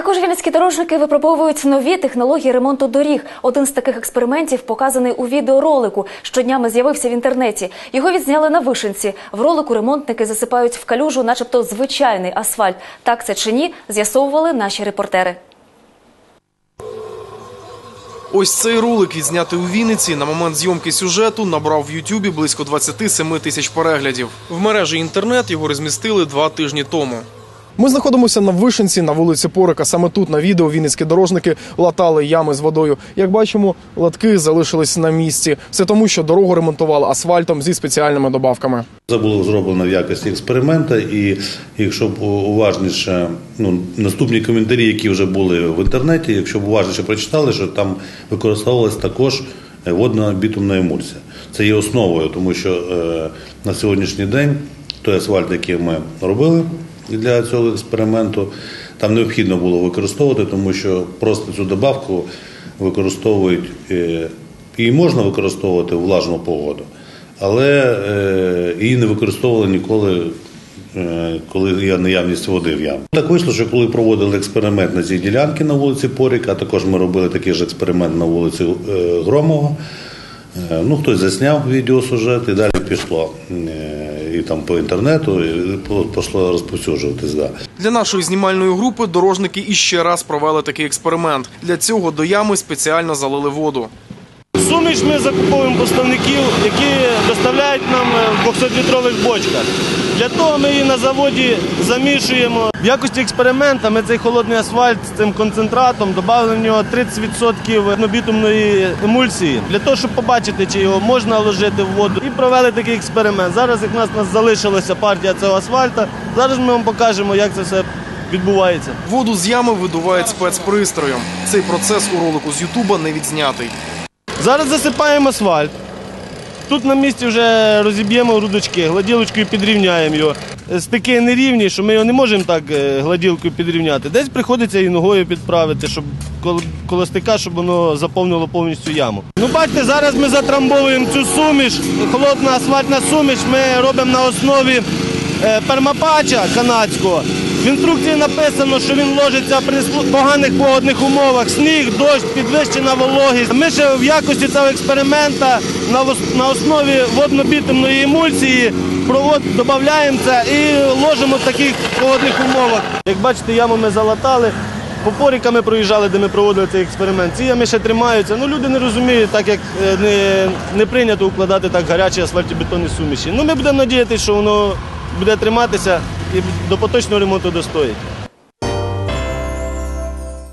Також вінницькі дорожники випробовують нові технології ремонту доріг. Один з таких експериментів показаний у відеоролику, що днями з'явився в інтернеті. Його відзняли на вишенці. В ролику ремонтники засипають в калюжу, начебто звичайний асфальт. Так це чи ні, з'ясовували наші репортери. Ось цей ролик, відзнятий у Вінниці, на момент зйомки сюжету набрав в Ютубі близько 27 тисяч переглядів. В мережі інтернет його розмістили два тижні тому. Ми знаходимося на Вишенці на вулиці Порика. Саме тут на відео вінницькі дорожники латали ями з водою. Як бачимо, латки залишились на місці. Все тому, що дорогу ремонтували асфальтом зі спеціальними добавками. Це було зроблено в якості експеримента, і якщо б уважніше, ну наступні коментарі, які вже були в інтернеті, якщо б уважніше прочитали, що там використовувалась також водна бітумна емульсія. Це є основою, тому що е, на сьогоднішній день той асфальт, який ми робили для цього експерименту, там необхідно було використовувати, тому що просто цю добавку використовують е, її можна використовувати в влажну погоду але е, її не використовували ніколи, е, коли є наявність води в ямі. Так вийшло, що коли проводили експеримент на цій ділянці на вулиці Порік, а також ми робили такий ж експеримент на вулиці е, Громова. Е, Ну, хтось засняв відеосюжет і далі пішло е, і там по інтернету, і пішло розповсюджуватись. Да. Для нашої знімальної групи дорожники іще раз провели такий експеримент. Для цього до ями спеціально залили воду. Суміш ми закуповуємо поставників, які доставляють нам е, в 200-літрових бочках. Для того ми її на заводі замішуємо. В якості експеримента ми цей холодний асфальт з цим концентратом додали в нього 30% бітумної емульсії для того, щоб побачити, чи його можна ложити в воду. І провели такий експеримент. Зараз, як нас, нас залишилася партія цього асфальта, зараз ми вам покажемо, як це все відбувається. Воду з ями видувають спецпристроєм. Цей процес у ролику з Ютуба не відзнятий. Зараз засипаємо асфальт. Тут на місці вже розіб'ємо грудочки, гладілочкою підрівняємо його. Стики нерівні, що ми його не можемо так е, гладілкою підрівняти. Десь приходиться і ногою підправити, щоб коло, коло стика, щоб воно заповнило повністю яму. Ну, бачите, зараз ми затрамбовуємо цю суміш, холодна асфальтна суміш ми робимо на основі е, пермапача канадського. В інструкції написано, що він ложиться при поганих погодних умовах. Сніг, дощ, підвищена вологість. Ми ще в якості цього експеримента на, ос- на основі водно-бітумної емульсії провод, додаємо це і ложимо в таких погодних умовах. Як бачите, яму ми залатали. По поріками проїжджали, де ми проводили цей експеримент. Ці ями ще тримаються. Ну, люди не розуміють, так як е, не, не прийнято укладати так гарячі асфальтобетонні суміші. Ну, ми будемо надіятися, що воно буде триматися і до поточного ремонту достоїть.